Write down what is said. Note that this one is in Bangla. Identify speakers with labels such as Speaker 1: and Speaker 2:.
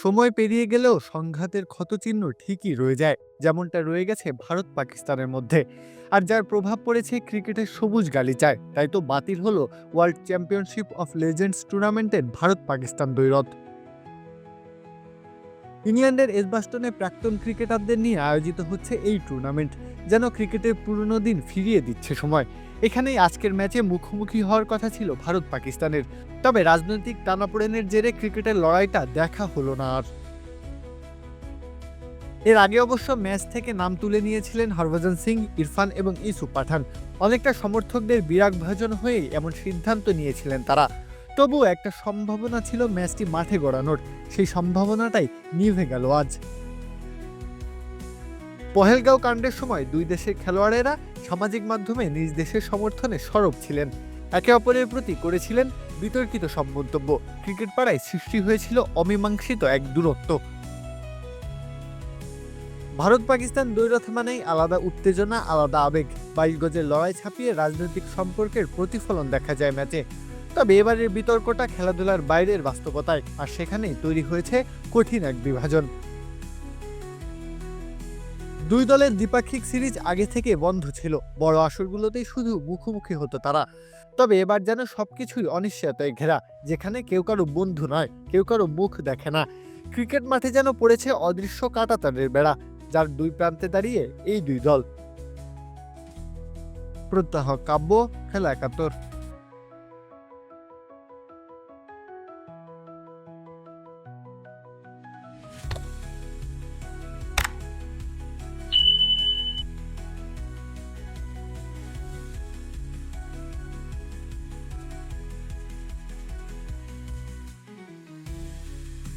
Speaker 1: সময় পেরিয়ে গেলেও সংঘাতের ক্ষতচিহ্ন ঠিকই রয়ে যায়, যেমনটা রয়ে গেছে ভারত পাকিস্তানের মধ্যে। আর যার প্রভাব পড়েছে ক্রিকেটের সবুজ গালিচায়, তাই তো বাতিল হলো ওয়ার্ল্ড চ্যাম্পিয়নশিপ অফ লেজেন্ডস টুর্নামেন্টের ভারত পাকিস্তান দ্বৈরথ। ইংল্যান্ডের এজবাস্টনে প্রাক্তন ক্রিকেটারদের নিয়ে আয়োজিত হচ্ছে এই টুর্নামেন্ট। যেন ক্রিকেটের পুরনো দিন ফিরিয়ে দিচ্ছে সময়। এখানেই আজকের ম্যাচে মুখোমুখি হওয়ার কথা ছিল ভারত পাকিস্তানের। তবে রাজনৈতিক টানাপোড়েনের জেরে ক্রিকেটের লড়াইটা দেখা হলো না আর। এর আগে অবশ্য ম্যাচ থেকে নাম তুলে নিয়েছিলেন হরভজন সিং, ইরফান এবং ইসু পাঠান। অনেকটা সমর্থকদের বিরাগ ভাজন হয়ে এমন সিদ্ধান্ত নিয়েছিলেন তারা। তবু একটা সম্ভাবনা ছিল ম্যাচটি মাঠে গড়ানোর। সেই সম্ভাবনাটাই নিভে গেল আজ। পহেলগাঁও কাণ্ডের সময় দুই দেশের খেলোয়াড়েরা সামাজিক মাধ্যমে নিজ দেশের সমর্থনে সরব ছিলেন। একে অপরের প্রতি করেছিলেন বিতর্কিত সব মন্তব্য। ক্রিকেট পাড়ায় সৃষ্টি হয়েছিল অমীমাংসিত এক দূরত্ব। ভারত পাকিস্তান দ্বৈরথ মানেই আলাদা উত্তেজনা, আলাদা আবেগ। বাইশ গজের লড়াই ছাপিয়ে রাজনৈতিক সম্পর্কের প্রতিফলন দেখা যায় ম্যাচে। তবে এবারের বিতর্কটা খেলাধুলার বাইরের বাস্তবতায়, আর সেখানেই তৈরি হয়েছে কঠিন এক বিভাজন। দুই দলের দ্বিপাক্ষিক সিরিজ আগে থেকে বন্ধ ছিল। বড় আসরগুলোতেই শুধু মুখোমুখি হতো তারা। তবে এবার যেন সবকিছুই অনিশ্চয়তায় ঘেরা, যেখানে কেউ কারও বন্ধু নয়, কেউ কারও মুখ দেখে না। ক্রিকেট মাঠে যেন পড়েছে অদৃশ্য কাটাতারের বেড়া, যার দুই প্রান্তে দাঁড়িয়ে এই দুই দল। প্রত্যাহ কাব্য, খেলা একাত্তর।